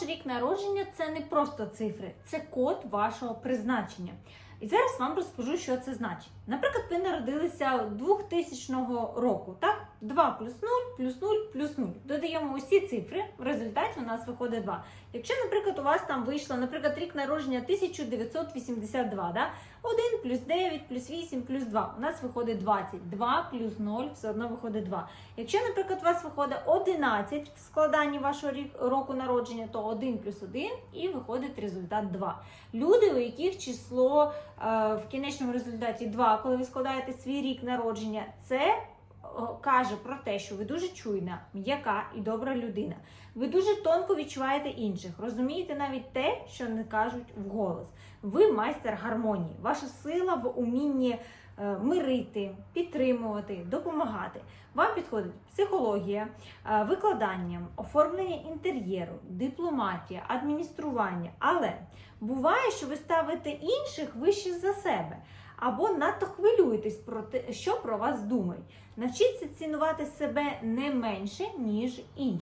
Ваш рік народження це не просто цифри, це код вашого призначення. І зараз вам розкажу, що це значить. Наприклад, ви народилися 2000 року, так? 2 плюс 0, плюс 0, плюс 0. Додаємо усі цифри, в результаті у нас виходить 2. Якщо, наприклад, у вас там вийшло, наприклад, рік народження 1982, да? 1 плюс 9 плюс 8 плюс 2, у нас виходить 20. 2 плюс 0 все одно виходить 2. Якщо, наприклад, у вас виходить 11 в складанні вашого рік- року народження, то 1 плюс 1 і виходить результат 2. Люди, у яких число е, в кінечному результаті 2, коли ви складаєте свій рік народження, це каже про те, що ви дуже чуйна, м'яка і добра людина. Ви дуже тонко відчуваєте інших, розумієте навіть те, що не кажуть вголос. Ви майстер гармонії. Ваша сила в умінні е, мирити, підтримувати, допомагати. Вам підходить психологія, е, викладання, оформлення інтер'єру, дипломатія, адміністрування. Але буває, що ви ставите інших вище за себе. Або надто хвилюєтесь про те, що про вас думають. Навчіться цінувати себе не менше, ніж інші.